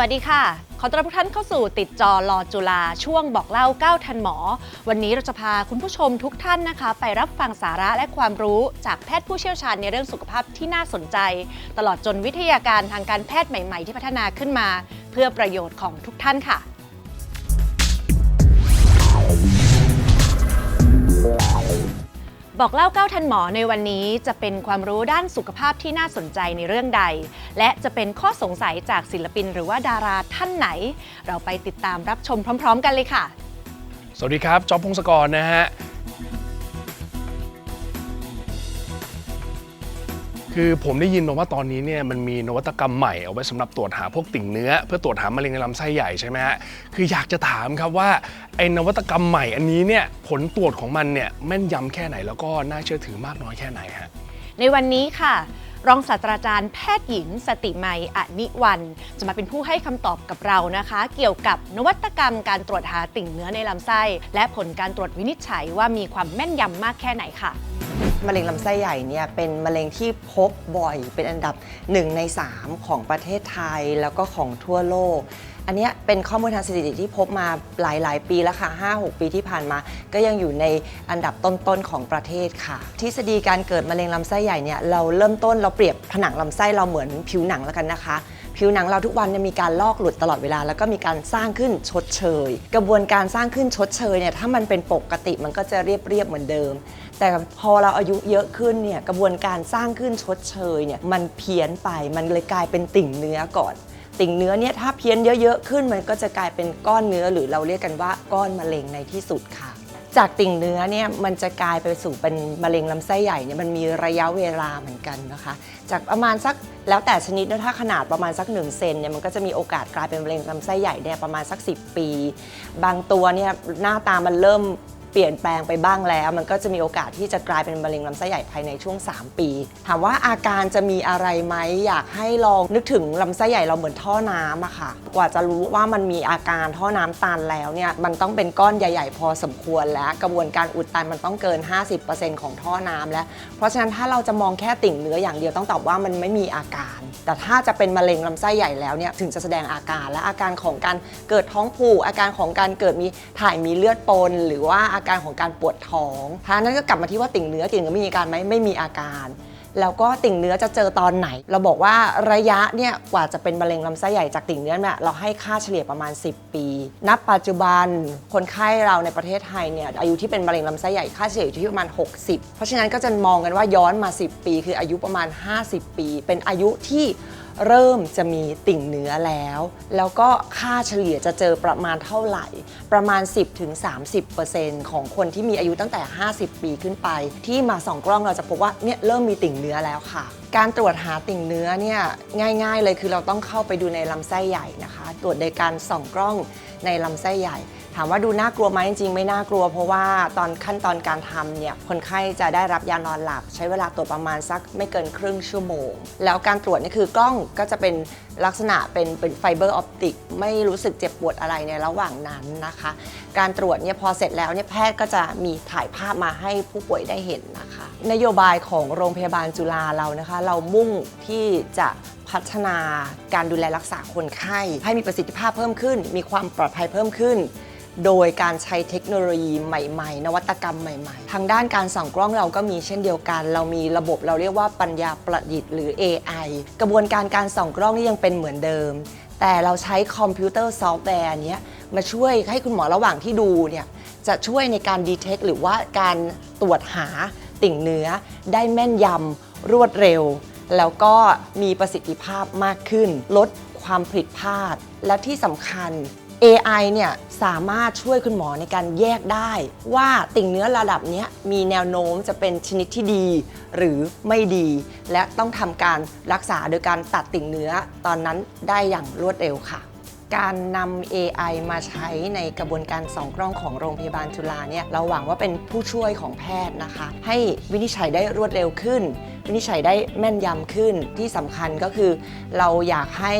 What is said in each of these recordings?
วัสดีค่ะ ขอต้อนรับทุกท่านเข้าสู่ติดจอรอจุฬาช่วงบอกเล่า 9 ทันหมอ วันนี้เราจะพาคุณผู้ชมทุกท่านนะคะ ไปรับฟังสาระและความรู้จากแพทย์ผู้เชี่ยวชาญในเรื่องสุขภาพที่น่าสนใจ ตลอดจนวิทยาการทางการแพทย์ใหม่ ๆ ที่พัฒนาขึ้นมา เพื่อประโยชน์ของทุกท่านค่ะ บอกเล่าเก้าทันหมอในวันนี้จะเป็นความรู้ด้านสุขภาพที่น่าสนใจในเรื่องใด และจะเป็นข้อสงสัยจากศิลปินหรือว่าดาราท่านไหน เราไปติดตามรับชมพร้อม ๆ กันเลยค่ะ สวัสดีครับจอมพงศกรนะฮะ คือผมได้ยินมาว่าตอนนี้เนี่ยมันมีนวัตกรรมใหม่เอาไว้สำหรับตรวจหาพวกติ่งเนื้อ เพื่อตรวจหามะเร็งในลำไส้ใหญ่ใช่ไหมฮะคืออยากจะถามครับว่าไอ้นวัตกรรมใหม่อันนี้เนี่ยผลตรวจของมันเนี่ยแม่นยำแค่ไหนแล้วก็น่าเชื่อถือมากน้อยแค่ไหนฮะในวันนี้ค่ะรองศาสตราจารย์แพทย์หญิง สติไมยอนิวัน จะมาเป็นผู้ให้คำตอบกับเรานะคะ เกี่ยวกับนวัตกรรมการตรวจหาติ่งเนื้อในลำไส้ และผลการตรวจวินิจฉัยว่ามีความแม่นยำมากแค่ไหนค่ะ มะเร็งลำไส้ใหญ่เนี่ยเป็นมะเร็งที่พบบ่อยเป็นอันดับ 1 ใน 3 ของประเทศไทยแล้วก็ของทั่วโลก อันนี้เป็นข้อมูลทางสถิติที่พบมาหลาย ๆ ปีแล้วค่ะ 5-6 ปีที่ผ่านมา ก็ยังอยู่ในอันดับต้น ๆ ของประเทศค่ะ ทฤษฎีการเกิดมะเร็งลำไส้ใหญ่เนี่ยเราเริ่มต้นเราเปรียบผนังลำไส้เราเหมือนผิวหนังแล้วกันนะคะผิวหนังเราทุกวันมีการลอกหลุดตลอดเวลา แล้วก็มีการสร้างขึ้นชดเชย กระบวนการสร้างขึ้นชดเชยเนี่ยถ้ามันเป็นปกติมันก็จะเรียบเรียบๆเหมือนเดิม แต่พอเราอายุเยอะขึ้นเนี่ยกระบวนการสร้างขึ้นชดเชยเนี่ยมันเพี้ยนไปมันเลยกลายเป็นติ่งเนื้อก่อน ติ่งเนื้อเนี่ยถ้าเพี้ยนเยอะๆขึ้นมันก็จะกลายเป็นก้อนเนื้อหรือเราเรียกกันว่าก้อนมะเร็งในที่สุดค่ะจากติ่งเนื้อเนี่ยมันจะกลายไปสู่เป็นมะเร็งลำไส้ใหญ่เนี่ยมันมีระยะเวลาเหมือนกันนะคะ จากประมาณสักแล้วแต่ชนิดนะถ้าขนาดประมาณสัก1เซนเนี่ยมันก็จะมีโอกาสกลายเป็นมะเร็งลำไส้ใหญ่เนี่ยประมาณสัก 10 ปี บางตัวเนี่ยหน้าตามันเริ่ม เปลี่ยนแปลงไปบ้างแล้ว มันก็จะมีโอกาสที่จะกลายเป็นมะเร็งลำไส้ใหญ่ภายในช่วง 3 ปี ถามว่าอาการจะมีอะไรไหมอยากให้ลองนึกถึงลำไส้ใหญ่เราเหมือนท่อน้ำอะค่ะ กว่าจะรู้ว่ามันมีอาการท่อน้ำตันแล้วเนี่ยมันต้องเป็นก้อนใหญ่ ๆ พอสมควรแล้ว กระบวนการอุดตันมันต้องเกิน 50%ของท่อน้ำแล้ว เพราะฉะนั้นถ้าเราจะมองแค่ติ่งเนื้ออย่างเดียวต้องตอบว่ามันไม่มีอาการ แต่ถ้าจะเป็นมะเร็งลำไส้ใหญ่แล้วเนี่ยถึงจะแสดงอาการและอาการของการเกิดท้องผูกอาการของการเกิดมีถ่ายมีเลือดปน หรือว่าอาการของการปวดท้องทางนั้นก็กลับมาที่ว่าติ่งเนื้อติ่งเนื้อมีอาการไหมไม่มีอาการ แล้วก็ติ่งเนื้อจะเจอตอนไหน เราบอกว่าระยะเนี่ยกว่าจะเป็นมะเร็งลำไส้ใหญ่จากติ่งเนื้อเนี่ยเราให้ค่าเฉลี่ยประมาณ 10 ปีนับปัจจุบันคนไข้เราในประเทศไทยเนี่ยอายุที่เป็นมะเร็งลำไส้ใหญ่ค่าเฉลี่ยอยู่ที่ประมาณ 60 เพราะฉะนั้นก็จะมองกันว่าย้อนมา 10 ปี คืออายุประมาณ 50 ปี เป็นอายุที่ เริ่มจะมีติ่งเนื้อแล้ว แล้วก็ค่าเฉลี่ยจะเจอประมาณเท่าไหร่ ประมาณ 10-30%ของคนที่มีอายุตั้งแต่ 50 ปีขึ้นไป ที่มาส่องกล้องเราจะพบว่าเนี่ยเริ่มมีติ่งเนื้อแล้วค่ะ การตรวจหาติ่งเนื้อเนี่ยง่าย ๆ เลยคือเราต้องเข้าไปดูในลำไส้ใหญ่นะคะ ตรวจโดยการส่องกล้องในลำไส้ใหญ่ ถามว่าดูน่ากลัวไหมจริงๆ ไม่น่ากลัว เพราะว่าตอนขั้นตอนการทำเนี่ยคนไข้จะได้รับยานอนหลับ ใช้เวลาตรวจประมาณสักไม่เกินครึ่งชั่วโมง แล้วการตรวจนี่คือกล้องก็จะเป็นลักษณะเป็นเป็นไฟเบอร์ออปติกไม่รู้สึกเจ็บปวดอะไรในระหว่างนั้นนะคะ การตรวจเนี่ยพอเสร็จแล้วเนี่ยแพทย์ก็จะมีถ่ายภาพมาให้ผู้ป่วยได้เห็นนะคะ นโยบายของโรงพยาบาลจุฬาเรานะคะ เรามุ่งที่จะพัฒนาการดูแลรักษาคนไข้ ให้มีประสิทธิภาพเพิ่มขึ้น มีความปลอดภัยเพิ่มขึ้น โดยการใช้เทคโนโลยีใหม่ๆ นวัตกรรมใหม่ๆ ทางด้านการส่องกล้องเราก็มีเช่นเดียวกัน เรามีระบบเราเรียกว่าปัญญาประดิษฐ์หรือ AI กระบวนการการส่องกล้องนี่ยังเป็นเหมือนเดิม แต่เราใช้คอมพิวเตอร์ซอฟต์แวร์เนี้ยมาช่วยให้คุณหมอระหว่างที่ดูเนี่ยจะช่วยในการดีเทคหรือว่าการตรวจหาติ่งเนื้อ ได้แม่นยำรวดเร็ว แล้วก็มีประสิทธิภาพมากขึ้น ลดความผิดพลาด และที่สำคัญ AI เนี่ยสามารถช่วยคุณหมอในการแยกได้ ว่าติ่งเนื้อระดับนี้มีแนวโน้มจะเป็นชนิดที่ดี หรือไม่ดี และต้องทำการรักษาโดยการตัดติ่งเนื้อตอนนั้นได้อย่างรวดเร็วค่ะ การนำ AI มาใช้ในกระบวนการส่องกล้องของโรงพยาบาลจุฬาเนี่ยเราหวังว่าเป็นผู้ช่วยของแพทย์นะคะ ให้วินิจฉัยได้รวดเร็วขึ้น วินิจฉัยได้แม่นยำขึ้นที่สำคัญก็คือ เราอยากให้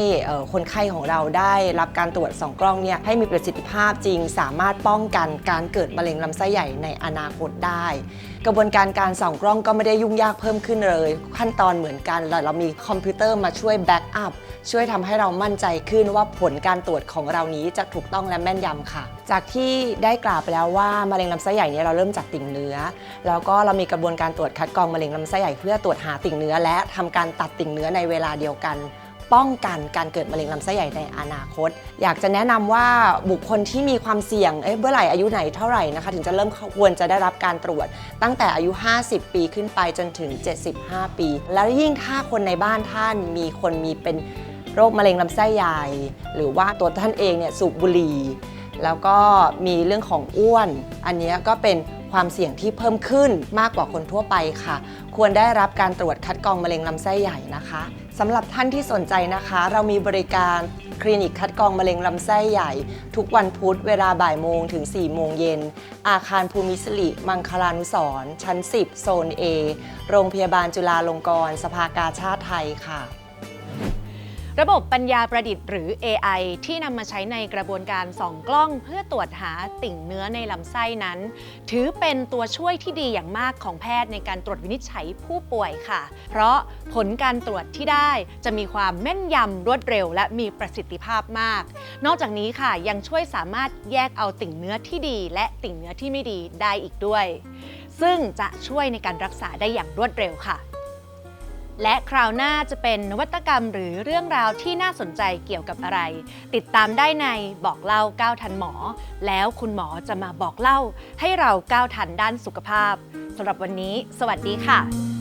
คนไข้ของเราได้รับการตรวจสองกล้องเนี่ยให้มีประสิทธิภาพจริง สามารถป้องกันการเกิดมะเร็งลำไส้ใหญ่ในอนาคตได้ กระบวนการการส่องกล้องก็ไม่ได้ยุ่งยากเพิ่มขึ้นเลย ขั้นตอนเหมือนกันแต่เรามีคอมพิวเตอร์มาช่วยแบ็กอัพช่วยทำให้เรามั่นใจขึ้นว่าผลการตรวจของเรานี้จะถูกต้องและแม่นยำค่ะ จากที่ได้กล่าวไปแล้วว่ามะเร็งลำไส้ใหญ่เนี่ยเราเริ่มจากติ่งเนื้อ แล้วก็เรามีกระบวนการตรวจคัดกรองมะเร็งลำไส้ใหญ่เพื่อตรวจหาติ่งเนื้อและทำการตัดติ่งเนื้อในเวลาเดียวกัน ป้องกันการเกิดมะเร็งลำไส้ใหญ่ในอนาคต อยากจะแนะนำว่าบุคคลที่มีความเสี่ยงเอ๊ะเมื่อไหร่อายุไหนเท่าไหร่นะคะ ถึงจะเริ่มควรจะได้รับการตรวจ ตั้งแต่อายุ 50 ปีขึ้นไปจนถึง 75 ปี แล้วยิ่งถ้าคนในบ้านท่านมีคนมีเป็นโรคมะเร็งลำไส้ใหญ่ หรือว่าตัวท่านเองเนี่ยสูบบุหรี่แล้วก็มีเรื่องของอ้วน อันนี้ก็เป็น ความเสี่ยงที่เพิ่มขึ้นมากกว่าคนทั่วไปค่ะ ควรได้รับการตรวจคัดกรองมะเร็งลำไส้ใหญ่นะคะสำหรับท่านที่สนใจนะคะ เรามีบริการคลินิกคัดกรองมะเร็งลำไส้ใหญ่ ทุกวันพุธเวลาบ่ายโมงถึง 4 โมงเย็น อาคารภูมิสิริมังคลานุสรชั้น 10 โซน A โรงพยาบาลจุฬาลงกรณ์สภากาชาติไทยค่ะ ระบบปัญญาประดิษฐ์หรือ AI ที่นำมาใช้ในกระบวนการส่องกล้อง เพื่อตรวจหาติ่งเนื้อในลำไส้นั้น ถือเป็นตัวช่วยที่ดีอย่างมากของแพทย์ในการตรวจวินิจฉัยผู้ป่วยค่ะ เพราะผลการตรวจที่ได้จะมีความแม่นยำรวดเร็ว และมีประสิทธิภาพมาก นอกจากนี้ค่ะยังช่วยสามารถแยกเอาติ่งเนื้อที่ดี และติ่งเนื้อที่ไม่ดีได้อีกด้วย ซึ่งจะช่วยในการรักษาได้อย่างรวดเร็วค่ะ และคราวหน้าจะเป็นนวัตกรรมหรือเรื่องราวที่น่าสนใจเกี่ยวกับอะไร ติดตามได้ในบอกเล่าก้าวทันหมอ แล้วคุณหมอจะมาบอกเล่า ให้เราก้าวทันด้านสุขภาพสำหรับวันนี้ สวัสดีค่ะ